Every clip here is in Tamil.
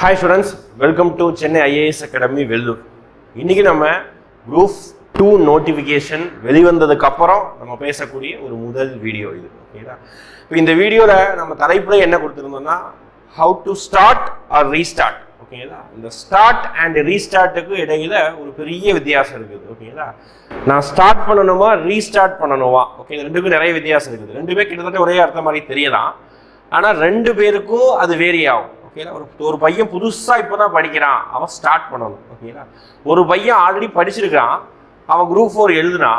Hi students welcome to Chennai IAS academy Vellore இன்றைக்கி நம்ம குரூப் டூ நோட்டிஃபிகேஷன் வெளிவந்ததுக்கப்புறம் நம்ம பேசக்கூடிய ஒரு முதல் வீடியோ இது ஓகேங்களா இப்போ இந்த வீடியோவில் நம்ம தலைப்பில் என்ன கொடுத்துருந்தோம்னா how to start or restart ஓகேங்களா இந்த ஸ்டார்ட் அண்ட் ரீஸ்டார்ட்டுக்கு இடையில ஒரு பெரிய வித்தியாசம் இருக்குது ஓகேங்களா நான் ஸ்டார்ட் பண்ணணுமா ரீஸ்டார்ட் பண்ணணுமா? ஓகே இது ரெண்டுக்கும் நிறைய வித்தியாசம் இருக்குது. ரெண்டுமே கிட்டத்தட்ட ஒரே அர்த்தம் மாதிரி தெரியலாம். ஆனால் ரெண்டு பேருக்கும் அது வேரி ஆகும். ஓகேங்களா ஒரு ஒரு பையன் புதுசாக இப்போ தான் படிக்கிறான். அவன் ஸ்டார்ட் பண்ணணும். ஓகேங்களா ஒரு பையன் ஆல்ரெடி படிச்சிருக்கான் அவன் குரூப் ஃபோர் எழுதுனா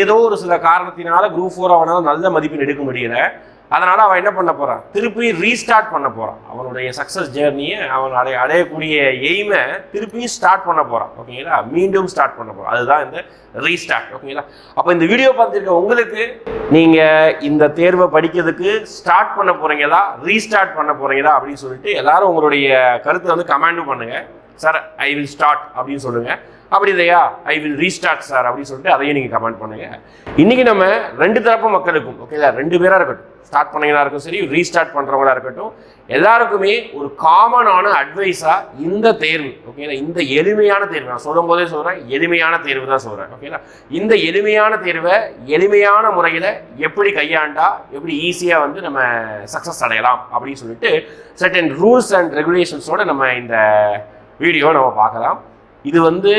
ஏதோ ஒரு சில காரணத்தினால குரூப் ஃபோர் அவனால் நல்ல மதிப்பெண் எடுக்க முடியல. அதனால் அவன் என்ன பண்ண போகிறான் திருப்பி ரீஸ்டார்ட் பண்ண போகிறான் அவனுடைய சக்ஸஸ் ஜேர்னியை அவன் அடைய அடையக்கூடிய எய்மை திருப்பியும் ஸ்டார்ட் பண்ண போகிறான் ஓகேங்களா மீண்டும் ஸ்டார்ட் பண்ண போகிறான் அதுதான் இந்த ரீஸ்டார்ட் ஓகேங்களா அப்போ இந்த வீடியோ பார்த்துருக்க உங்களுக்கு நீங்கள் இந்த தேர்வை படிக்கிறதுக்கு ஸ்டார்ட் பண்ண போகிறீங்களா ரீஸ்டார்ட் பண்ண போகிறீங்களா அப்படின்னு சொல்லிட்டு எல்லாரும் உங்களுடைய கருத்தை வந்து கமெண்டும் பண்ணுங்கள் சார் ஐ வில் ஸ்டார்ட் அப்படின்னு சொல்லுங்கள் அப்படி இல்லையா? ஐ வில் ரீஸ்டார்ட் சார் அப்படின்னு சொல்லிட்டு அதையும் நீங்கள் கமெண்ட் பண்ணுங்க. இன்னைக்கு நம்ம ரெண்டு தரப்பு மக்களுக்கும் ஓகேங்களா ரெண்டு பேராக இருக்கட்டும். ஸ்டார்ட் பண்ணீங்களா இருக்கட்டும் சரி. ரீஸ்டார்ட் பண்ணுறவங்களா இருக்கட்டும். எல்லாருக்குமே ஒரு காமனான அட்வைஸாக இந்த தேர்வு ஓகேங்களா இந்த எளிமையான தேர்வு. நான் சொல்லும் போதே சொல்கிறேன் எளிமையான தேர்வு தான் சொல்கிறேன் ஓகேங்களா இந்த எளிமையான தேர்வை எளிமையான முறையில் எப்படி கையாண்டா எப்படி ஈஸியாக வந்து நம்ம சக்ஸஸ் அடையலாம் அப்படின்னு சொல்லிட்டு சர்டன் ரூல்ஸ் அண்ட் ரெகுலேஷன்ஸோட நம்ம இந்த வீடியோ நம்ம பார்க்கலாம். இது வந்து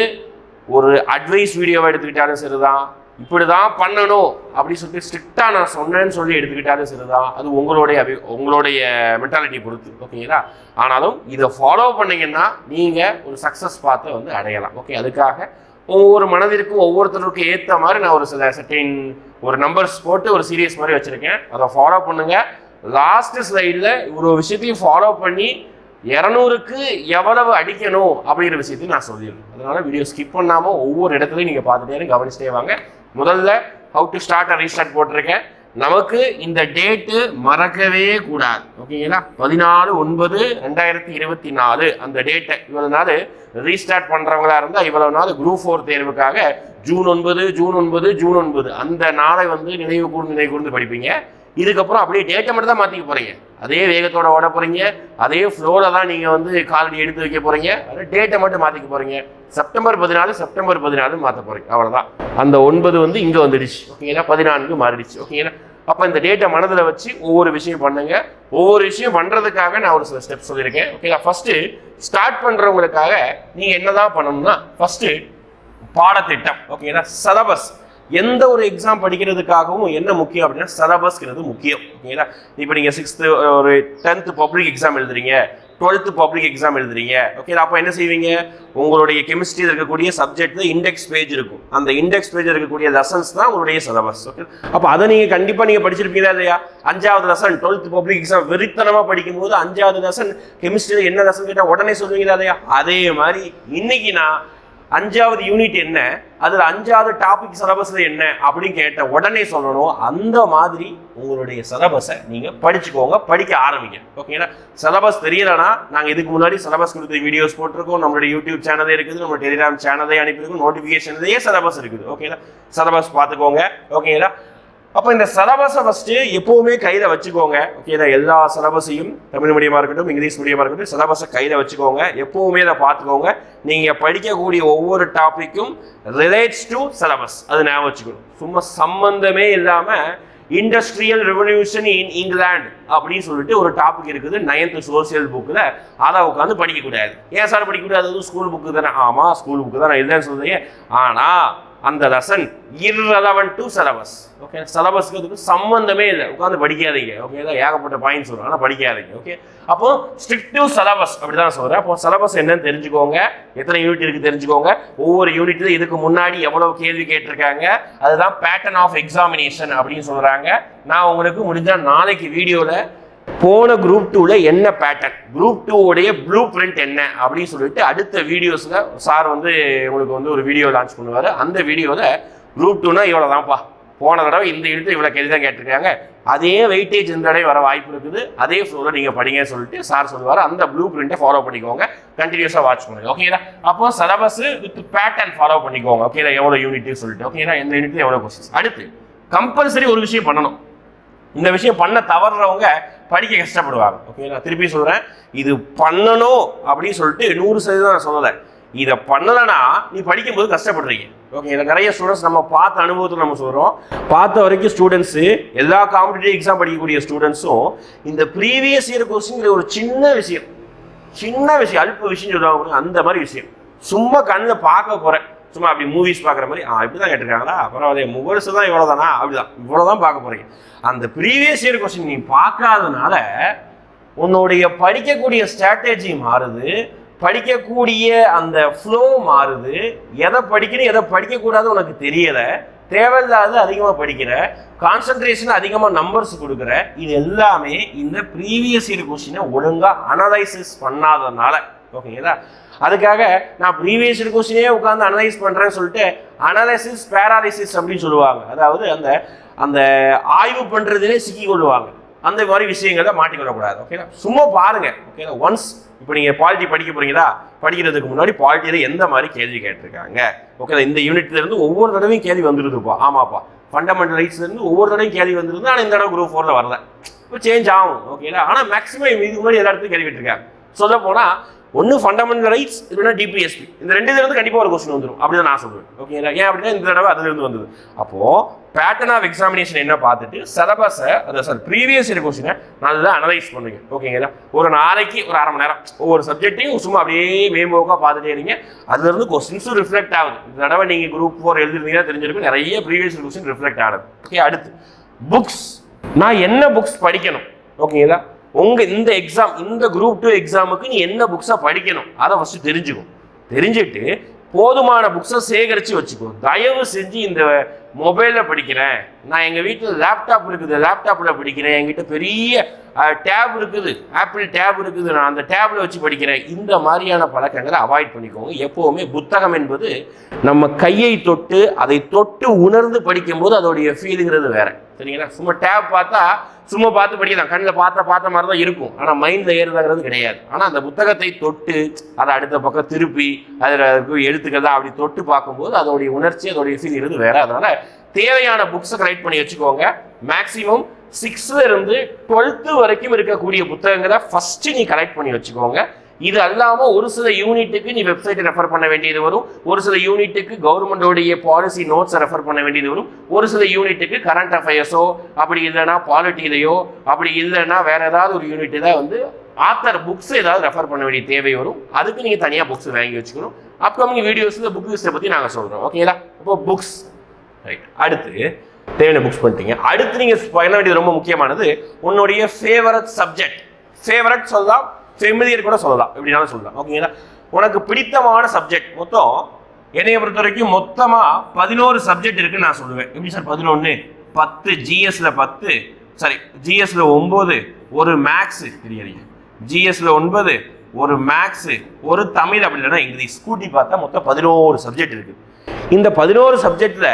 ஒரு அட்வைஸ் வீடியோவை எடுத்துக்கிட்டாலும் சரிதான். இப்படி தான் பண்ணணும் அப்படின்னு சொல்லிட்டு ஸ்ட்ரிக்டாக நான் சொன்னேன்னு சொல்லி எடுத்துக்கிட்டாலும் சரிதான். அது உங்களுடைய அபி உங்களுடைய மென்டாலிட்டி பொறுத்து ஓகேங்களா ஆனாலும் இதை ஃபாலோ பண்ணிங்கன்னா நீங்கள் ஒரு சக்ஸஸ் பார்த்து வந்து அடையலாம் ஓகே அதுக்காக ஒவ்வொரு மனதிற்கும் ஒவ்வொருத்தருக்கும் ஏற்ற மாதிரி நான் ஒரு சில செட்டின் ஒரு நம்பர்ஸ் போட்டு ஒரு சீரியஸ் மாதிரி வச்சுருக்கேன். அதை ஃபாலோ பண்ணுங்கள் லாஸ்ட் ஸ்லைடில் இவ்வளோ விஷயத்தையும் ஃபாலோ பண்ணி இரநூறுக்கு எவ்வளவு அடிக்கணும் அப்படிங்கிற விஷயத்தையும் நான் சொல்லிடுறேன். அதனால வீடியோ ஸ்கிப் பண்ணாமல் ஒவ்வொரு இடத்துலையும் நீங்கள் பார்த்துட்டே கவனிச்சிட்டே வாங்க. முதல்ல ஹவு டு ஸ்டார்ட் ரீஸ்டார்ட் போட்டிருக்கேன். நமக்கு இந்த டேட்டு மறக்கவே கூடாது. ஓகேங்களா? பதினாலு ஒன்பது ரெண்டாயிரத்தி இருபத்தி நாலு அந்த டேட்டை இவ்வளவு நாள் ரீஸ்டார்ட் பண்ணுறவங்களா இருந்தால் இவ்வளவு நாள் குரூப் ஃபோர் தேர்வுக்காக ஜூன் ஒன்பது ஜூன் ஒன்பது ஜூன் ஒன்பது. அந்த நாளை வந்து நினைவு கூர்ந்து நினைவு கூர்ந்து படிப்பீங்க. இதுக்கப்புறம் அப்படியே டேட்டை மட்டும் தான் மாற்றிக்க போகிறீங்க அதே வேகத்தோட ஓட போகிறீங்க அதே ஃப்ளோவில் தான் நீங்கள் வந்து காலடி எடுத்து வைக்க போகிறீங்க அதே டேட்டை மட்டும் மாற்றிக்க போகிறீங்க செப்டம்பர் பதினாலு செப்டம்பர் பதினாலு மாற்ற போகிறீங்க அவ்வளோதான் அந்த ஒன்பது வந்து இங்கே வந்துடுச்சு. ஓகேங்களா? பதினான்கு மாறிடுச்சு. ஓகேங்களா? அப்போ இந்த டேட்டை மனதில் வச்சு ஒவ்வொரு விஷயம் பண்ணுங்க. ஒவ்வொரு விஷயம் பண்ணுறதுக்காக நான் ஒரு சில ஸ்டெப் சொல்லியிருக்கேன். ஓகேங்களா? ஃபஸ்ட்டு ஸ்டார்ட் பண்ணுறவங்களுக்காக நீங்கள் என்ன தான் பண்ணணும்னா ஃபஸ்ட்டு பாடத்திட்டம். ஓகேங்களா? சிலபஸ் எந்த ஒரு எக்ஸாம் படிக்கிறதுக்காகவும் என்ன முக்கியம் அப்படின்னா சிலபஸ்ங்கிறது முக்கியம். ஓகேங்களா இப்போ நீங்கள் சிக்ஸ்த்து ஒரு டென்த்து பப்ளிக் எக்ஸாம் எழுதுறீங்க டுவெல்த்து பப்ளிக் எக்ஸாம் எழுதுறீங்க ஓகே அப்போ என்ன செய்வீங்க? உங்களுடைய கெமிஸ்ட்ரியில் இருக்கக்கூடிய சப்ஜெக்ட் இண்டெக்ஸ் பேஜ் இருக்கும். அந்த இண்டெக்ஸ் பேஜ் இருக்கக்கூடிய லெசன்ஸ் தான் உங்களுடைய சிலபஸ் ஓகே அப்போ அதை நீங்கள் கண்டிப்பாக நீங்கள் படிச்சிருப்பீங்களா இல்லையா? அஞ்சாவது லெசன் டுவெல்த் பப்ளிக் எக்ஸாம் வெறித்தனமாக படிக்கும்போது அஞ்சாவது லெசன் கெமிஸ்ட்ரியில் என்ன லெசன் கேட்டால் உடனே சொல்லுவீங்களா இல்லையா? அதே மாதிரி இன்னைக்கு நான் அஞ்சாவது யூனிட் என்ன? அதில் அஞ்சாவது டாபிக் சிலபஸ்ல என்ன? அப்படின்னு கேட்ட உடனே சொல்லணும். அந்த மாதிரி உங்களுடைய சிலபஸை நீங்கள் படிச்சுக்கோங்க. படிக்க ஆரம்பிங்க. ஓகேங்களா சிலபஸ் தெரியலனா நாங்கள் இதுக்கு முன்னாடி சிலபஸ் கொடுத்த வீடியோஸ் போட்டிருக்கோம். நம்மளுடைய யூடியூப் சேனலே இருக்குது. நம்ம டெலிகிராம் சேனலே அனுப்பியிருக்கோம். நோட்டிஃபிகேஷன்லேயே சிலபஸ் இருக்குது. ஓகேங்களா சிலபஸ் பார்த்துக்கோங்க. ஓகேங்களா அப்போ இந்த சிலபஸை ஃபஸ்ட்டு எப்போவுமே கையில் வச்சுக்கோங்க. ஓகேதா எல்லா சிலபஸையும் தமிழ் மீடியமாக இருக்கட்டும் இங்கிலீஷ் மீடியமாக இருக்கட்டும் சிலபஸை கையில் வச்சுக்கோங்க. எப்போவுமே அதை பார்த்துக்கோங்க. நீங்கள் படிக்கக்கூடிய ஒவ்வொரு டாப்பிக்கும் ரிலேட்ஸ் டு சிலபஸ் அது ஞாபகம் வச்சுக்கணும். சும்மா சம்பந்தமே இல்லாமல் இண்டஸ்ட்ரியல் ரெவல்யூஷன் இன் இங்கிலாந்து அப்படின்னு சொல்லிட்டு ஒரு டாபிக் இருக்குது. நைன்த் சோசியல் புக்கில் அதை உட்காந்து படிக்கக்கூடாது. ஏன் சார் படிக்கக்கூடாது? அதுவும் ஸ்கூல் புக்கு தானே. ஆமாம் ஸ்கூல் புக்கு தான். நான் இல்லைன்னு சொல்லுறேன் ஆனால் அந்த reason irrelevant to syllabus okay சிலபஸ்க்கு சம்மந்தமே இல்லை. உட்காந்து படிக்காதீங்க. ஓகே தான் ஏகப்பட்ட பாயிண்ட்ஸ் வரும். ஆனால் படிக்காதீங்க. ஓகே அப்போ ஸ்ட்ரிக்டிவ் சிலபஸ் அப்படி தான் சொல்கிறேன் அப்போ சிலபஸ் என்னன்னு தெரிஞ்சுக்கோங்க. எத்தனை யூனிட் இருக்கு தெரிஞ்சுக்கோங்க. ஒவ்வொரு யூனிட்டும் இதுக்கு முன்னாடி எவ்வளவு கேள்வி கேட்டிருக்காங்க. அதுதான் பேட்டர்ன் ஆஃப் எக்ஸாமினேஷன் அப்படின்னு சொல்கிறாங்க நான் உங்களுக்கு முடிஞ்சால் நாளைக்கு வீடியோவில் போன குரூப் டூவில் என்ன பேட்டர்ன் குரூப் டூவோடைய ப்ளூ பிரிண்ட் என்ன? அப்படின்னு சொல்லிட்டு அடுத்த வீடியோஸில் சார் வந்து உங்களுக்கு வந்து ஒரு வீடியோ லான்ச் பண்ணுவார். அந்த வீடியோவில் குரூப் டூனா இவ்வளோ தான்ப்பா போன தடவை இந்த இடத்துல இவ்வளோ கேள்வி தான் கேட்டிருக்காங்க. அதே வெயிட்டேஜ் இந்த தடவை வர வாய்ப்பு இருக்குது. அதே ஃப்ளோவில் நீங்கள் படிங்கன்னு சொல்லிட்டு சார் சொல்லுவார். அந்த ப்ளூ பிரிண்ட்டை ஃபாலோ பண்ணிக்கோங்க. கண்டினியூஸாக வாட்ச் பண்ணுங்க. ஓகேங்களா அப்போ சிலபஸ் வித் பேட்டர்ன் ஃபாலோ பண்ணிக்கோங்க. ஓகேங்களா எவ்வளோ யூனிட்டு சொல்லிட்டு. ஓகேங்களா எந்த யூனிட்டு எவ்வளோ கொஸ்டின்ஸ் அடுத்து கம்பல்சரி ஒரு விஷயம் பண்ணணும். இந்த விஷயம் பண்ண தவறுறவங்க படிக்க கஷ்டப்படுவாங்க. ஓகே நான் திருப்பி சொல்கிறேன் இது பண்ணணும் அப்படின்னு சொல்லிட்டு நூறு சதவீதம் நான் சொல்லலை. இதை பண்ணலைன்னா நீ படிக்கும்போது கஷ்டப்படுறீங்க. ஓகே இதில் நிறைய ஸ்டூடெண்ட்ஸ் நம்ம பார்த்த அனுபவத்தில் நம்ம சொல்கிறோம் பார்த்த வரைக்கும் ஸ்டூடெண்ட்ஸு எல்லா காம்படிட்டிவ் எக்ஸாம் படிக்கக்கூடிய ஸ்டூடெண்ட்ஸும் இந்த ப்ரீவியஸ் இயர் கொஸ்டின் ஒரு சின்ன விஷயம் சின்ன விஷயம் அல்ப விஷயம் சொல்லுவாங்க அந்த மாதிரி விஷயம். சும்மா கண்ணில் பார்க்க போகிறேன் சும்மா அப்படி மூவிஸ் பார்க்குற மாதிரி ஆ இப்படி தான் கேட்டிருக்காங்களா பரவாயில்ல முகர்ஸ் தான் இவ்வளோ தானா அப்படிதான். இவ்வளோ தான் பார்க்க போகிறீங்க அந்த ப்ரீவியஸ் இயர் கொஸ்டின் நீ பார்க்காதனால உன்னுடைய படிக்கக்கூடிய ஸ்ட்ராட்டஜி மாறுது படிக்கக்கூடிய அந்த ஃப்ளோ மாறுது. எதை படிக்கணும் எதை படிக்கக்கூடாது உனக்கு தெரியலை. தேவையில்லாத அதிகமாக படிக்கிற கான்சன்ட்ரேஷன் அதிகமாக நம்பர்ஸ் கொடுக்குற இது எல்லாமே இந்த ப்ரீவியஸ் இயர் கொஸ்டினை ஒழுங்காக அனலைசிஸ் பண்ணாதனால ஓகேங்களா அதுக்காக நான் ப்ரீவியஸ் கொஸ்டினே உட்காந்து அனலைஸ் பண்ணுறேன்னு சொல்லிட்டு அனலைசிஸ் பேராலிசிஸ் அப்படின்னு சொல்லுவாங்க. அதாவது அந்த அந்த ஆய்வு பண்ணுறதுலேயே சிக்கி கொள்ளுவாங்க அந்த மாதிரி விஷயங்களை மாட்டிக்கொள்ளக்கூடாது ஓகேங்களா சும்மா பாருங்க ஓகேங்களா ஒன்ஸ் இப்போ நீங்கள் பாலிட்டி படிக்க போறீங்களா? படிக்கிறதுக்கு முன்னாடி பாலிட்டியில் எந்த மாதிரி கேள்வி கேட்டிருக்காங்க? ஓகே இந்த யூனிட்லேருந்து ஒவ்வொரு தடவையும் கேள்வி வந்துருதுப்பா. ஆமாப்பா. ஃபண்டமெண்டல் ரைட்ஸ்லேருந்து ஒவ்வொரு தடவையும் கேள்வி வந்துருந்து ஆனால் இந்த தடவை குரூப் ஃபோரில் வரல. இப்போ சேஞ்ச் ஆகும் ஓகேங்களா ஆனால் மேக்ஸிமம் இதுக்கு முன்னாடி எல்லா இடத்துலையும் கேள்வி கேட்டிருக்காங்க. சொல்ல போனால் ஒன்று ஃபண்டமெண்டல் ரைட்ஸ் இல்லைன்னா டிபிஎஸ்பி இந்த ரெண்டு இதுலேருந்து கண்டிப்பாக ஒரு கொஸ்டின் வந்துடும் அப்படி தான் நான் சொல்லுவேன் ஓகேங்களா ஏன் அப்படின்னா இந்த தடவை அதுலேருந்து வந்தது. அப்போது பேட்டர்ன் ஆஃப் எக்ஸாமினேஷன் என்ன பார்த்துட்டு சிலபஸை அந்த சார் ப்ரீவியஸ் இயர் கொஸ்டினை நல்லா அனலைஸ் பண்ணுவேன். ஓகேங்களா ஒரு நாளைக்கு ஒரு அரை மணி நேரம். ஒவ்வொரு சப்ஜெக்ட்டையும் சும்மா அப்படியே மேம்போக்காக பார்த்துட்டே இருங்க. அதுலேருந்து கொஸ்டின்ஸும் ரிஃப்ளெக்ட் ஆகுது. இந்த தடவை நீங்கள் குரூப் ஃபோர் எழுதிருந்தீங்கன்னா தெரிஞ்சிருக்கும். நிறைய ப்ரீவியஸ் கொஸ்டின் ரிஃப்ளெக்ட் ஆகுது. ஓகே அடுத்து. புக்ஸ் நான் என்ன புக்ஸ் படிக்கணும்? ஓகேங்களா உங்க இந்த எக்ஸாம் இந்த குரூப் டூ எக்ஸாமுக்கு நீ என்ன புக்ஸை படிக்கணும்? அதை ஃபர்ஸ்ட் தெரிஞ்சுக்கும் தெரிஞ்சுட்டு போதுமான புக்ஸை சேகரித்து வச்சுக்கோ. தயவு செஞ்சு இந்த மொபைலில் படிக்கிறேன். நான் எங்கள் வீட்டில் லேப்டாப் இருக்குது லேப்டாப்பில் படிக்கிறேன். என்கிட்ட பெரிய டேப் இருக்குது. ஆப்பிள் டேப் இருக்குது. நான் அந்த டேப்பில் வச்சு படிக்கிறேன். இந்த மாதிரியான பழக்கங்களை அவாய்ட் பண்ணிக்கோங்க. எப்போவுமே புத்தகம் என்பது நம்ம கையை தொட்டு அதை தொட்டு உணர்ந்து படிக்கும்போது அதோடைய ஃபீலுங்கிறது வேறு. சரிங்களா? சும்மா டேப் பார்த்தா சும்மா பார்த்து படிக்கலாம். கண்ணில் பார்த்த பார்த்த மாதிரி தான் இருக்கும் ஆனால் மைண்டில் ஏறுதாங்கிறது கிடையாது. ஆனால் அந்த புத்தகத்தை தொட்டு அதை அடுத்த பக்கம் திருப்பி அதில் எழுத்துக்கள் தான் அப்படி தொட்டு பார்க்கும்போது அதோடைய உணர்ச்சி அதோடைய ஃபீல் இருந்து வேற. அதனால தேவையான புக்ஸை கலெக்ட் பண்ணி வச்சுக்கோங்க. மேக்ஸிமம் சிக்ஸ்த்துலேருந்து டுவெல்த்து வரைக்கும் இருக்கக்கூடிய புத்தகங்களை ஃபஸ்ட்டு நீ கலெக்ட் பண்ணி வச்சுக்கோங்க. இது அல்லாமல் ஒரு சில யூனிட்டுக்கு நீ வெப்சைட்டை ரெஃபர் பண்ண வேண்டியது வரும். ஒரு சில யூனிட்டுக்கு கவர்மெண்டோடைய பாலிசி நோட்ஸை ரெஃபர் பண்ண வேண்டியது வரும். ஒரு சில யூனிட்டுக்கு கரண்ட் அஃபேர்ஸோ அப்படி இல்லைன்னா பாலிட்டிலையோ அப்படி இல்லைன்னா வேற ஏதாவது ஒரு யூனிட்டு தான் வந்து ஆத்தர் புக்ஸ் ஏதாவது ரெஃபர் பண்ண வேண்டிய தேவை வரும். அதுக்கு நீங்கள் தனியாக புக்ஸ் வாங்கி வச்சுக்கணும். அப்கமிங் வீடியோஸில் புக் லிஸ்ட்டை பற்றி நாங்கள் சொல்கிறோம் ஓகேங்களா இப்போ புக்ஸ் ரைட் அடுத்து தேவையான புக்ஸ் பண்ணிட்டீங்க. அடுத்து நீங்கள் பண்ண வேண்டியது ரொம்ப முக்கியமானது உன்னுடைய ஃபேவரட் சப்ஜெக்ட் ஃபேவரட் சொல்லலாம் ஃபெமிலியர் கூட சொல்லலாம் எப்படினாலும் சொல்லலாம். ஓகேங்களா உனக்கு பிடித்தமான சப்ஜெக்ட் மொத்தம் என்னைய பொறுத்த வரைக்கும் மொத்தமாக பதினோரு சப்ஜெக்ட் இருக்குன்னு நான் சொல்லுவேன். எப்படி சார் பதினொன்று பத்து ஜிஎஸ்ல பத்து சாரி ஜிஎஸ்ல ஒம்பது ஒரு மேக்ஸு தெரியாது ஜிஎஸ்ல ஒன்பது ஒரு மேக்ஸு ஒரு தமிழ் அப்படி இல்லைன்னா இங்கிலீஷ். கூட்டி பார்த்தா மொத்தம் பதினோரு சப்ஜெக்ட் இருக்கு. இந்த பதினோரு சப்ஜெக்ட்ல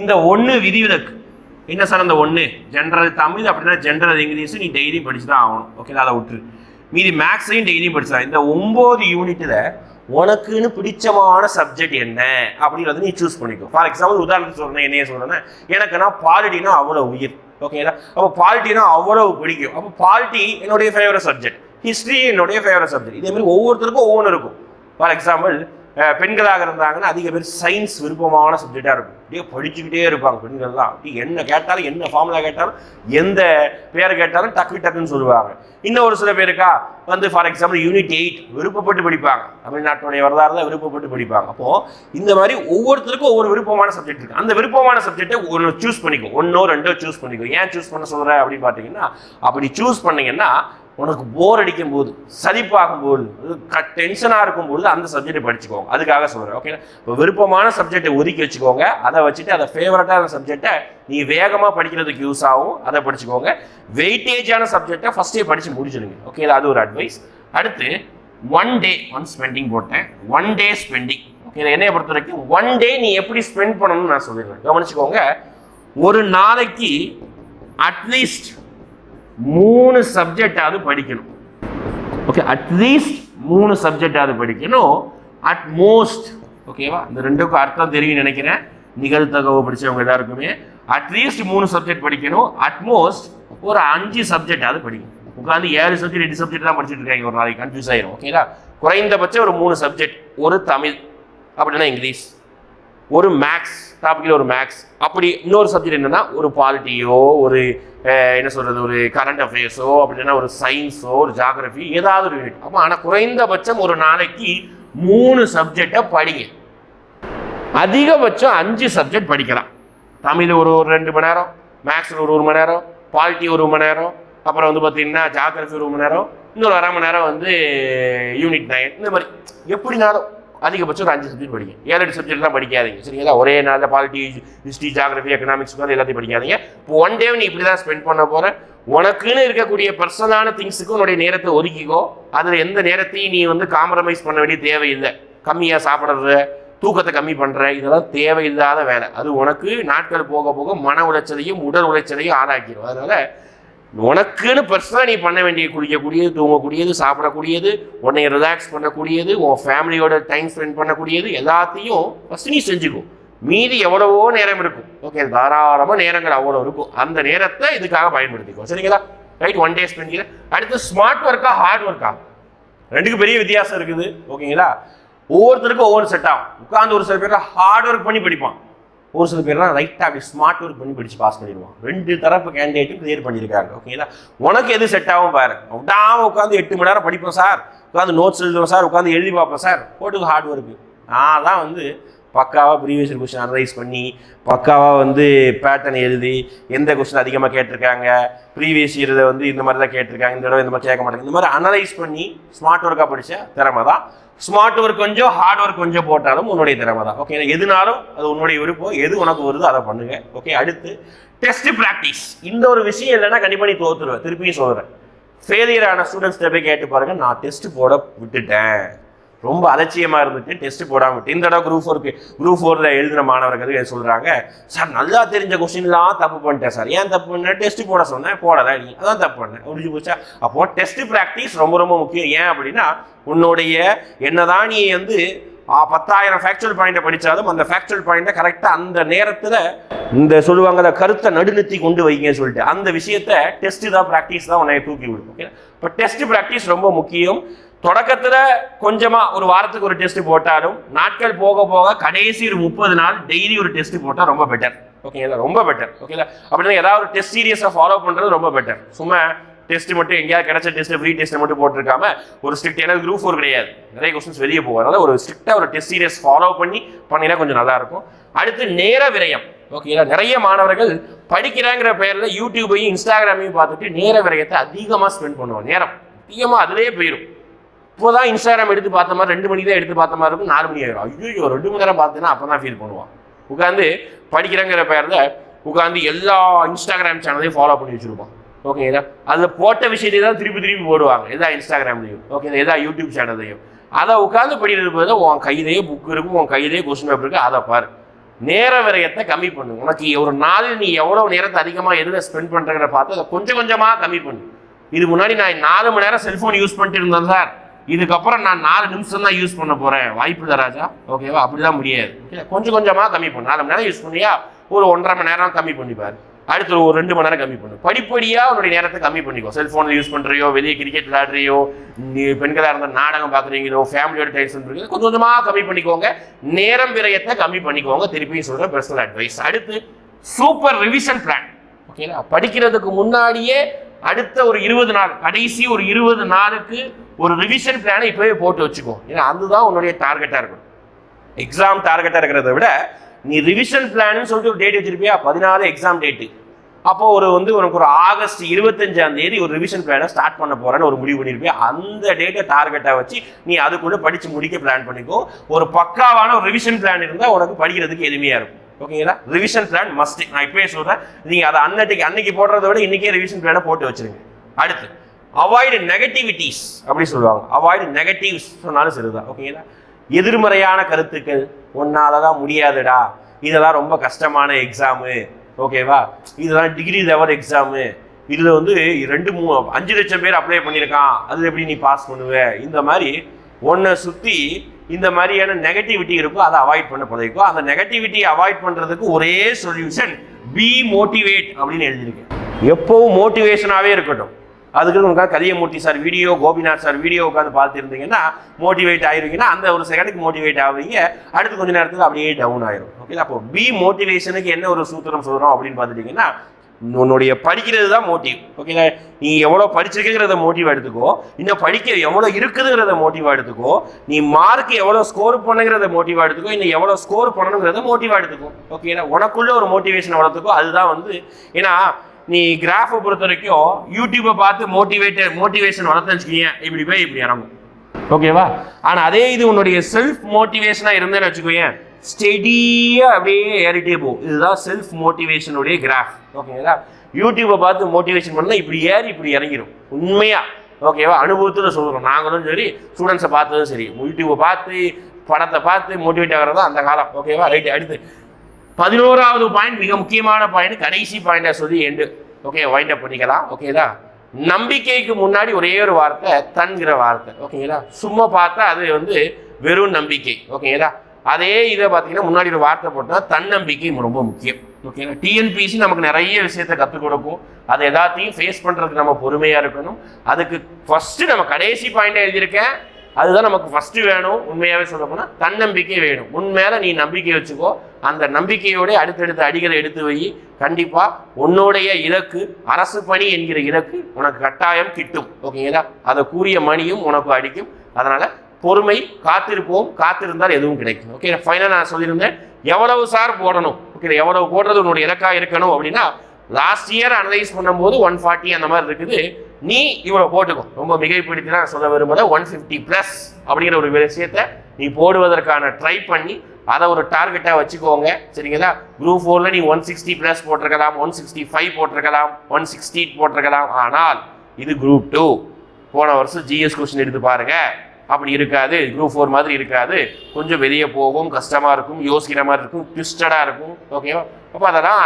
இந்த ஒன்று விதிவிலக்கு. என்ன சார் அந்த ஒன்று ஜென்ரல் தமிழ் அப்படின்னா ஜென்ரல் இங்கிலீஷ் நீ டெய்லி படிச்சு தான் ஆகணும் ஓகே அதை விட்டுரு. மீதி மேக்ஸையும் டெய்லியும் படிச்சலாம் இந்த ஒம்பது யூனிட்டில் உனக்குன்னு பிடிச்சமான சப்ஜெக்ட் என்ன? அப்படின்றத நீ சூஸ் பண்ணிக்கோ. ஃபார் எக்ஸாம்பிள் உதாரணத்துக்கு சொல்றேன் என்னைய சொல்கிறேன்னா எனக்கு நான் பாலிட்டினா அவ்வளோ உயிர். ஓகேங்களா அப்போ பாலிட்டினா அவ்வளோ பிடிக்கும். அப்போ பாலிட்டி என்னுடைய ஃபேவரட் சப்ஜெக்ட் ஹிஸ்ட்ரி என்னுடைய ஃபேவரட் சப்ஜெக்ட் இதே மாதிரி ஒவ்வொருத்தருக்கும் ஒவ்வொன்று இருக்கும். ஃபார் எக்ஸாம்பிள் பெண்களாக இருந்தாங்கன்னா அதிக பேர் சயின்ஸ் விருப்பமான சப்ஜெக்டாக இருக்கும். அப்படியே படிச்சுக்கிட்டே இருப்பாங்க பெண்கள்லாம். அப்படி என்ன கேட்டாலும் என்ன ஃபார்முலா கேட்டாலும் எந்த பேரை கேட்டாலும் டக்கு டக்குன்னு சொல்லுவாங்க. இன்னும் ஒரு சில பேருக்கா வந்து ஃபார் எக்ஸாம்பிள் யூனிட் எயிட் விருப்பப்பட்டு படிப்பாங்க. தமிழ்நாட்டுடைய வரலாறு தான் விருப்பப்பட்டு படிப்பாங்க. அப்போ இந்த மாதிரி ஒவ்வொருத்தருக்கும் ஒவ்வொரு விருப்பமான சப்ஜெக்ட் இருக்குது அந்த விருப்பமான சப்ஜெக்டை ஒன்று சூஸ் பண்ணிக்கும் ஒன்றோ ரெண்டோ சூஸ் பண்ணிக்கும் ஏன் சூஸ் பண்ண சொல்கிறேன் அப்படின்னு பார்த்தீங்கன்னா அப்படி சூஸ் பண்ணிங்கன்னா உனக்கு போர் அடிக்கும் போது சலிப்பாகும் போது டென்ஷனாக இருக்கும் பொழுது அந்த சப்ஜெக்டை படிச்சுக்கோங்க. அதுக்காக சொல்கிறேன் ஓகே இப்போ விருப்பமான சப்ஜெக்டை ஒதுக்கி வச்சுக்கோங்க. அதை வச்சுட்டு அதை ஃபேவரட்டான சப்ஜெக்டை நீ வேகமாக படிக்கிறதுக்கு யூஸ் ஆகும். அதை படிச்சுக்கோங்க. வெயிட்டேஜான சப்ஜெக்டை ஃபஸ்ட்டே படித்து முடிச்சிடுங்க. ஓகே அது ஒரு அட்வைஸ் அடுத்து ஒன் டே ஒன் ஸ்பெண்டிங் போட்டேன். ஒன் டே ஸ்பெண்டிங் ஓகே என்னைய பொறுத்த வரைக்கும் ஒன் டே நீ எப்படி ஸ்பெண்ட் பண்ணணும்னு நான் சொல்லிடுவேன் கவனிச்சுக்கோங்க. ஒரு நாளைக்கு அட்லீஸ்ட் மூணு சப்ஜெக்டாவது படிக்கணும். ஓகே அட்லீஸ்ட் மூணு சப்ஜெக்டாவது படிக்கணும். அட் மோஸ்ட் ஓகேவா இந்த ரெண்டுக்கும் அர்த்தம் தெரியும் நினைக்கிறேன். நிகழ்த்தகவு படித்தவங்க எல்லாருக்குமே. அட்லீஸ்ட் மூணு சப்ஜெக்ட் படிக்கணும். அட்மோஸ்ட் ஒரு அஞ்சு சப்ஜெக்டாவது படிக்கணும். உட்காந்து ஏழு சப்ஜெக்ட் எட்டு சப்ஜெக்ட் தான் படிச்சுட்டு இருக்காங்க. ஒரு நாளைக்கு கன்ஃபியூஸ் ஆயிரும் ஓகேங்களா குறைந்தபட்சம் ஒரு மூணு சப்ஜெக்ட் ஒரு தமிழ் அப்படின்னா இங்கிலீஷ். ஒரு மேக்ஸ் டாப்பிக்கில் ஒரு மேக்ஸ் அப்படி இன்னொரு சப்ஜெக்ட் என்னென்னா ஒரு பாலிட்டியோ ஒரு என்ன சொல்கிறது ஒரு கரண்ட் அஃபேர்ஸோ அப்படின்னா ஒரு சயின்ஸோ ஒரு ஜாகிரபி ஏதாவது ஒரு யூனிட் அப்போ ஆனால் குறைந்தபட்சம் ஒரு நாளைக்கு மூணு சப்ஜெக்டை படிங்க. அதிகபட்சம் அஞ்சு சப்ஜெக்ட் படிக்கலாம். தமிழ் ஒரு ஒரு ரெண்டு மணி நேரம் மேக்ஸில் ஒரு ஒரு மணி நேரம் பாலிட்டி ஒரு மணி நேரம் அப்புறம் வந்து பார்த்திங்கன்னா ஜாகிரபி ஒரு மணி நேரம் இன்னொரு அரை மணி நேரம் வந்து யூனிட் நைன் இந்த மாதிரி எப்படினாலும் அதிகபட்சம் ஒரு அஞ்சு சப்ஜெக்ட் படிங்க. ஏழு எட்டு சப்ஜெக்ட்லாம் படிக்காதீங்க. சரிங்களா? ஒரே நாளில் பாலிட்டி ஹிஸ்ட்ரி ஜாகிரபி எக்கனாமிக்ஸ் வந்து எல்லாத்தையும் படிக்காதீங்க. இப்போ ஒன் டே நீ இப்படி தான் ஸ்பெண்ட் பண்ண போகிற உனக்குன்னு இருக்கக்கூடிய பர்சனலான திங்ஸுக்கு உன்னுடைய நேரத்தை ஒதுக்கிக்கோ. அதில் எந்த நேரத்தையும் நீ வந்து காம்ப்ரமைஸ் பண்ண வேண்டிய தேவையில்லை. கம்மியாக சாப்பிட்றது தூக்கத்தை கம்மி பண்ணுற இதெல்லாம் தேவையில்லாத வேலை. அது உனக்கு நாட்கள் போக போக மன உளைச்சலையும் உடல் உளைச்சலையும் ஆளாக்கிடும் அதனால் உனக்குன்னு பெருசாக நீ பண்ண வேண்டிய குடிக்கக்கூடியது தூங்கக்கூடியது சாப்பிடக்கூடியது உன்னை ரிலாக்ஸ் பண்ணக்கூடியது உன் ஃபேமிலியோட டைம் ஸ்பெண்ட் பண்ணக்கூடியது எல்லாத்தையும் ஃபஸ்ட் நீ செஞ்சுக்கும் மீதி எவ்வளவோ நேரம் இருக்கும். ஓகே தாராளமாக நேரங்கள் அவ்வளோ இருக்கும். அந்த நேரத்தை இதுக்காக பயன்படுத்திக்கோ. சரிங்களா? ரைட் ஒன் டே ஸ்பெண்ட் அடுத்து ஸ்மார்ட் ஒர்க்கா ஹார்ட் ஒர்க்கா ரெண்டுக்கும் பெரிய வித்தியாசம் இருக்குது. ஓகேங்களா ஒவ்வொருத்தருக்கும் ஒவ்வொரு செட் ஆகும். உட்காந்து ஒரு சில பேர் ஹார்ட் ஒர்க் பண்ணி படிப்பான். ஒரு சில பேர்லாம் ரைட்டாக அப்படி ஸ்மார்ட் ஒர்க் பண்ணி பிடிச்சி பாஸ் பண்ணிடுவான். ரெண்டு தரப்பு கேண்டிடேட்டும் கிளியர் பண்ணியிருக்காங்க. ஓகேங்களா உனக்கு எது செட் ஆகும் பாரு. விடாமல் உட்காந்து எட்டு மணி நேரம் படிப்போம் சார் உட்காந்து நோட்ஸ் எழுதுவோம் சார் உட்காந்து எழுதி பார்ப்போம் சார் போட்டுக்கு ஹார்ட் ஒர்க்கு நான் தான் வந்து பக்காவாக ப்ரீவியஸ் கொஸ்டின் அனலைஸ் பண்ணி பக்காவாக வந்து பேட்டர்ன் எழுதி எந்த கொஸ்டின் அதிகமாக கேட்டிருக்காங்க ப்ரீவியஸ் இயரில் வந்து இந்த மாதிரி தான் கேட்டிருக்காங்க இந்த தடவை இந்த மாதிரி கேட்க மாட்டாங்க. இந்த மாதிரி அனலைஸ் பண்ணி ஸ்மார்ட் ஒர்க்காக படித்த திறமை தான். ஸ்மார்ட் ஒர்க் கொஞ்சம் ஹார்ட் ஒர்க் கொஞ்சம் போட்டாலும் உன்னுடைய திறமை தான். ஓகே எதுனாலும் அது உன்னுடைய விருப்பம். எது உனக்கு வருதோ அதை பண்ணுங்க. ஓகே அடுத்து டெஸ்ட் ப்ராக்டிஸ் இந்த ஒரு விஷயம் இல்லைன்னா கண்டிப்பாக நீ தோத்துருவேன் திருப்பியும் சொல்கிறேன் ஃபெயிலியர் ஆன ஸ்டூடெண்ட்ஸ்கிட்ட போய் கேட்டு பாருங்க நான் டெஸ்ட் போட விட்டுட்டேன். ரொம்ப அலட்சியமாக இருந்துட்டு டெஸ்ட் போடாமல் விட்டு. இந்த தடவை குரூப் ஃபோருக்கு குரூப் ஃபோரில் எழுதின மாணவர்கள் சொல்கிறாங்க சார் நல்லா தெரிஞ்ச கொஸ்டின்லாம் தப்பு பண்ணிட்டேன் சார் ஏன் தப்பு பண்ண டெஸ்ட் போட சொன்னேன் போடலை. நீ அதான் தப்பு பண்ணேன். முடிஞ்சு போச்சா? அப்போ டெஸ்ட் ப்ராக்டிஸ் ரொம்ப ரொம்ப முக்கியம். ஏன் அப்படின்னா உன்னுடைய என்னதான் நீ வந்து பத்தாயிரம் ஃபேக்சுவல் பாயிண்ட்டை படித்தாலும் அந்த ஃபேக்சுவல் பாயிண்ட்டை கரெக்டாக அந்த நேரத்தில் இந்த சொல்லுவாங்கல்ல கருத்தை நடுநிறுத்தி கொண்டு வைங்கன்னு சொல்லிட்டு அந்த விஷயத்த டெஸ்ட்டு தான் ப்ராக்டிஸ் தான் உன்னை தூக்கி விடும். ஓகே இப்போ டெஸ்ட் ப்ராக்டிஸ் ரொம்ப முக்கியம். தொடக்கத்தில் கொஞ்சமாக ஒரு வாரத்துக்கு ஒரு டெஸ்ட் போட்டாலும் நாட்கள் போக போக கடைசி ஒரு முப்பது நாள் டெய்லி ஒரு டெஸ்ட் போட்டால் ரொம்ப பெட்டர் ஓகேங்களா ரொம்ப பெட்டர் ஓகேங்களா அப்படின்னா ஏதாவது ஒரு டெஸ்ட் சீரியஸாக ஃபாலோ பண்ணுறது ரொம்ப பெட்டர் சும்மா டெஸ்ட் மட்டும் எங்கேயாவது கிடைச்ச டெஸ்ட் ஃப்ரீ டெஸ்ட் மட்டும் போட்டிருக்காம ஒரு ஸ்ட்ரிக்ட் எனக்கு குரூப் ஃபோர் கிடையாது. நிறைய கொஸ்டின்ஸ் வெளியே போகும். அதனால ஒரு ஸ்ட்ரிக்டாக ஒரு டெஸ்ட் சீரியஸ் ஃபாலோ பண்ணி பண்ணினா கொஞ்சம் நல்லா இருக்கும். அடுத்து நேர விரயம். ஓகேங்களா நிறைய மாணவர்கள் படிக்கிறாங்கிற பெயரில் யூடியூபையும் இன்ஸ்டாகிராமையும் பார்த்துட்டு நேர விரயத்தை அதிகமாக ஸ்பெண்ட் பண்ணுவோம் நேரம் அதிகமாக அதிலே போயிடும் இப்போதான் இன்ஸ்டாகிராம் எடுத்து பார்த்த மாதிரி ரெண்டு மணிக்கு தான் எடுத்து பார்த்த மாதிரி இருக்கும் நாலு மணி ஆயிரும். ஐயோ ரெண்டு மணி நேரம் பார்த்தேன்னா அப்போ தான் ஃபீல் பண்ணுவான். உட்காந்து படிக்கிறேங்கிற பேரில் உட்காந்து எல்லா இன்ஸ்டாகிராம் சேனலையும் ஃபாலோ பண்ணி வச்சுருப்பான். ஓகேங்களா அதில் போட்ட விஷயத்தை தான் திருப்பி திருப்பி போடுவாங்க. எதா இன்ஸ்டாகிராம்லையும். ஓகே எதா யூடியூப் சேனல்லையும் அதை உட்காந்து படிக்கிறது போது உன் கையிலேயே புக் இருக்கும் உன் கையிலேயே கொஸ்டின் பேப்பர் இருக்கு அதை பாரு. நேர விரயத்தை கம்மி பண்ணு. உனக்கு ஒரு நாள் நீ எவ்வளோ நேரத்தை அதிகமாக எதில் ஸ்பெண்ட் பண்ணுறங்கிற பார்த்து அதை கொஞ்சம் கொஞ்சமாக கம்மி பண்ணு. இது முன்னாடி நான் நாலு மணி நேரம் செல்ஃபோன் யூஸ் பண்ணிட்டு இருந்தேன் சார் இதுக்கப்புறம் நான் நாலு நிமிஷம் தான் யூஸ் பண்ண போகிறேன் வாய்ப்பு இல்லை ராஜா. ஓகேவா அப்படிலாம் முடியாது. கொஞ்சம் கொஞ்சமாக கம்மி பண்ணு. நாலு மணி நேரம் யூஸ் பண்ணியா ஒரு ஒன்றரை மணி நேரம் கம்மி பண்ணிப்பார் அடுத்து ஒரு ரெண்டு மணி நேரம் கம்மி பண்ணு. படிப்படியாக உன்னுடைய நேரத்தை கம்மி பண்ணிக்கோ. செல்ஃபோனில் யூஸ் பண்ணுறியோ வெளியே கிரிக்கெட் விளையாடுறியோ நீ பெண்களாக இருந்தால் நாடகம் பார்க்குறீங்களோ ஃபேமிலியோட டைம் பண்ணுறீங்க கொஞ்சம் கொஞ்சமாக கம்மி பண்ணிக்கோங்க. நேரம் விரயத்தை கம்மி பண்ணிக்கோங்க. திருப்பியும் சொல்கிறேன் பர்சனல் அட்வைஸ் அடுத்து சூப்பர் ரிவிஷன் பிளான் ஓகேங்களா படிக்கிறதுக்கு முன்னாடியே அடுத்த ஒரு இருபது நாள் கடைசி ஒரு இருபது நாளுக்கு ஒரு ரிவிஷன் பிளானை இப்போவே போட்டு வச்சுக்கோ. ஏன்னா அதுதான் உன்னுடைய டார்கெட்டாக இருக்கும் எக்ஸாம் டார்கெட்டாக இருக்கிறத விட நீ ரிவிஷன் பிளான்னு சொல்லிட்டு ஒரு டேட் வச்சிருப்பியா? பதினாறு எக்ஸாம் டேட்டு அப்போ ஒரு வந்து உனக்கு ஒரு ஆகஸ்ட் இருபத்தஞ்சாம் தேதி ஒரு ரிவிஷன் பிளானை ஸ்டார்ட் பண்ண போறேன்னு ஒரு முடிவு பண்ணியிருப்பியா அந்த டேட்டை டார்கெட்டாக வச்சு நீ அதுக்குள்ளே படிச்சு முடிக்க பிளான் பண்ணிக்கோ. ஒரு பக்காவான ஒரு ரிவிஷன் பிளான் இருந்தால் உனக்கு படிக்கிறதுக்கு எளிமையாக இருக்கும். ஓகேங்களா? ரிவிஷன் பிளான் மஸ்ட் நான் இப்பவே சொல்கிறேன் நீங்கள் அதை அன்னைக்கு அன்னைக்கு போடுறத விட இன்றைக்கே ரிவிஷன் பிளானை போட்டு வச்சுருங்க. அடுத்து அவாய்டு நெகட்டிவிட்டிஸ் அப்படி சொல்லுவாங்க. அவாய்டு நெகட்டிவ்ஸ் சொன்னாலும் சரிதான். ஓகேங்களா? எதிர்மறையான கருத்துக்கள் ஒன்னால தான் முடியாதுடா. இதெல்லாம் ரொம்ப கஷ்டமான எக்ஸாமு ஓகேவா? இதெல்லாம் டிகிரி லெவல் எக்ஸாமு இதில் வந்து ரெண்டு மூணு அஞ்சு லட்சம் பேர் அப்ளை பண்ணியிருக்கான். அது எப்படி நீ பாஸ் பண்ணுவ? இந்த மாதிரி உன்னை சுற்றி இந்த மாதிரியான நெகட்டிவிட்டி இருக்கோ அதை அவாய்ட் பண்ண பழகிக்கோ அந்த நெகட்டிவிட்டி அவாய்ட் பண்ணுறதுக்கு ஒரே சொல்யூஷன் பி மோட்டிவேட் அப்படின்னு எழுதியிருக்கேன் எப்போவும் மோட்டிவேஷனாகவே இருக்கட்டும். அதுக்கு உட்காந்து Kaliyamoorthy sir video Gopinath sir video உட்காந்து பார்த்துருந்தீங்கன்னா மோட்டிவேட் ஆயிருவீங்கன்னா அந்த ஒரு செகண்டுக்கு மோட்டிவேட் ஆவீங்க. அடுத்து கொஞ்ச நேரத்துக்கு அப்படியே டவுன் ஆயிரும். ஓகே அப்போ பி மோட்டிவேஷனுக்கு என்ன ஒரு சூத்திரம் சொல்கிறோம் அப்படின்னு பார்த்துட்டிங்கன்னா உன்னுடைய படிக்கிறது தான் மோட்டிவ் ஓகேங்களா நீ எவ்வளோ படிச்சிருக்கிறத மோட்டிவ் எடுத்துக்கோ. இன்னும் படிக்க எவ்வளோ இருக்குதுங்கிறத மோட்டிவ் எடுத்துக்கோ. நீ மார்க் எவ்வளோ ஸ்கோர் பண்ணுங்கிறத மோட்டிவ் எடுத்துக்கோ. இன்னும் எவ்வளோ ஸ்கோர் பண்ணணுங்கிறத மோட்டிவ் எடுத்துக்கோ. ஓகேங்களா உனக்குள்ள ஒரு மோட்டிவேஷன் வளர்த்துக்கோ. அதுதான் வந்து ஏன்னா நீ கிராஃபை பொறுத்த வரைக்கும் யூடியூப்பை பார்த்து மோட்டிவேட்டட் மோட்டிவேஷன் வளர்த்து வச்சுக்கீங்க இப்படி போய் இப்படி இறங்கும். ஓகேவா ஆனால் அதே இது உன்னுடைய செல்ஃப் மோட்டிவேஷனாக இருந்தேன்னு வச்சுக்கோயேன். ஸ்டெடியாக அப்படியே ஏறிட்டே போகும். இதுதான் செல்ஃப் மோட்டிவேஷனுடைய கிராஃப் ஓகேங்களா யூடியூப்பை பார்த்து மோட்டிவேஷன் பண்ணால் இப்படி ஏறி இப்படி இறங்கிடும் உண்மையாக ஓகேவா அனுபவத்தில் சொல்கிறோம் நாங்களும் சரி ஸ்டூடெண்ட்ஸை பார்த்ததும் சரி. யூடியூப்பை பார்த்து படத்தை பார்த்து மோட்டிவேட் ஆகிறது அந்த காலம். ஓகேவா ரைட் அடுத்து பதினோராவது பாயிண்ட் மிக முக்கியமான பாயிண்ட் கடைசி பாயிண்டாக சொல்லி எண்டு ஓகே வைண்ட் அப் பண்ணிக்கலாம். ஓகேதா நம்பிக்கைக்கு முன்னாடி ஒரே ஒரு வார்த்தை தன்கிற வார்த்தை. ஓகேங்களா சும்மா பார்த்தா அது வந்து வெறும் நம்பிக்கை. ஓகேங்களா அதே இதை பார்த்தீங்கன்னா முன்னாடி ஒரு வார்த்தை போட்டால் தன்னம்பிக்கை ரொம்ப முக்கியம். ஓகேங்களா டிஎன்பிசி நமக்கு நிறைய விஷயத்த கற்றுக் கொடுக்கும். அது எல்லாத்தையும் ஃபேஸ் பண்ணுறதுக்கு நம்ம பொறுமையாக இருக்கணும். அதுக்கு ஃபஸ்ட்டு நம்ம கடைசி பாயிண்டை எழுதியிருக்கேன். அதுதான் நமக்கு ஃபஸ்ட்டு வேணும். உண்மையாகவே சொல்ல போனால் தன்னம்பிக்கை வேணும். உன் மேலே நீ நம்பிக்கை வச்சுக்கோ. அந்த நம்பிக்கையோட அடுத்தடுத்த அடிகளை எடுத்து வை. கண்டிப்பாக உன்னுடைய இலக்கு அரசு பணி என்கிற இலக்கு உனக்கு கட்டாயம் கிட்டும். ஓகேங்களா அதை கூறிய மணியும் உனக்கு அடிக்கும். அதனால் பொறுமை காத்திருப்போம் காத்திருந்தால் எதுவும் கிடைக்கும் ஓகே ஃபைனல் நான் சொல்லியிருந்தேன். எவ்வளவு சார் போடணும்? ஓகே எவ்வளவு போடுறது உன்னோட இலக்கா இருக்கணும் அப்படின்னா லாஸ்ட் இயர் அனலைஸ் பண்ணும்போது ஒன் ஃபார்ட்டி அந்த மாதிரி இருக்குது. நீ இவ்வளோ போட்டுக்கோ. ரொம்ப மிகைப்படுத்தி நான் சொல்ல விரும்பல ஒன் ஃபிஃப்டி ப்ளஸ் அப்படிங்கிற ஒரு விஷயத்தை நீ போடுவதற்கான ட்ரை பண்ணி அதை ஒரு டார்கெட்டாக வச்சுக்கோங்க. சரிங்களா? குரூப் ஃபோரில் நீ ஒன் சிக்ஸ்டி ப்ளஸ் போட்டிருக்கலாம் ஒன் சிக்ஸ்டி ஃபைவ் போட்டிருக்கலாம் ஒன் சிக்ஸ்டி போட்டிருக்கலாம். ஆனால் இது குரூப் டூ போன வருஷம் ஜிஎஸ் கொஸ்டின் எடுத்து பாருங்கள் அப்படி இருக்காது. குரூப் ஃபோர் மாதிரி இருக்காது. கொஞ்சம் வெளியே போகும் கஷ்டமாக இருக்கும் யோசிக்கிற மாதிரி இருக்கும் ட்விஸ்டடாக இருக்கும். ஓகேவா அப்போ அதெல்லாம்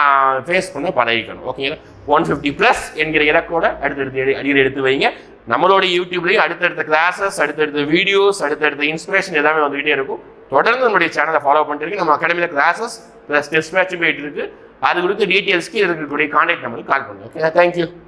ஃபேஸ் பண்ண பழகிக்கணும். ஓகேங்களா ஒன் ஃபிஃப்டி ப்ளஸ் என்கிற இலக்கோட அடுத்தடுத்து அடியில் எடுத்து வைங்க. நம்மளோட யூடியூப்லேயும் அடுத்தடுத்த கிளாஸஸ் அடுத்தடுத்த வீடியோஸ் அடுத்தடுத்த இன்ஸ்பிரேஷன் எல்லாமே வந்துகிட்டே இருக்கும். தொடர்ந்து நம்மளுடைய சேனலை ஃபாலோ பண்ணிட்டு நம்ம அகாடமியில் கிளாஸஸ் ப்ளஸ் டெஸ்ட் மேட்சும் போயிட்டு இருக்கு. அது குறித்து டீட்டெயில்ஸ்க்கு இருக்கக்கூடிய கான்டாக்ட் நம்பருக்கு கால் பண்ணுங்க. Okay thank you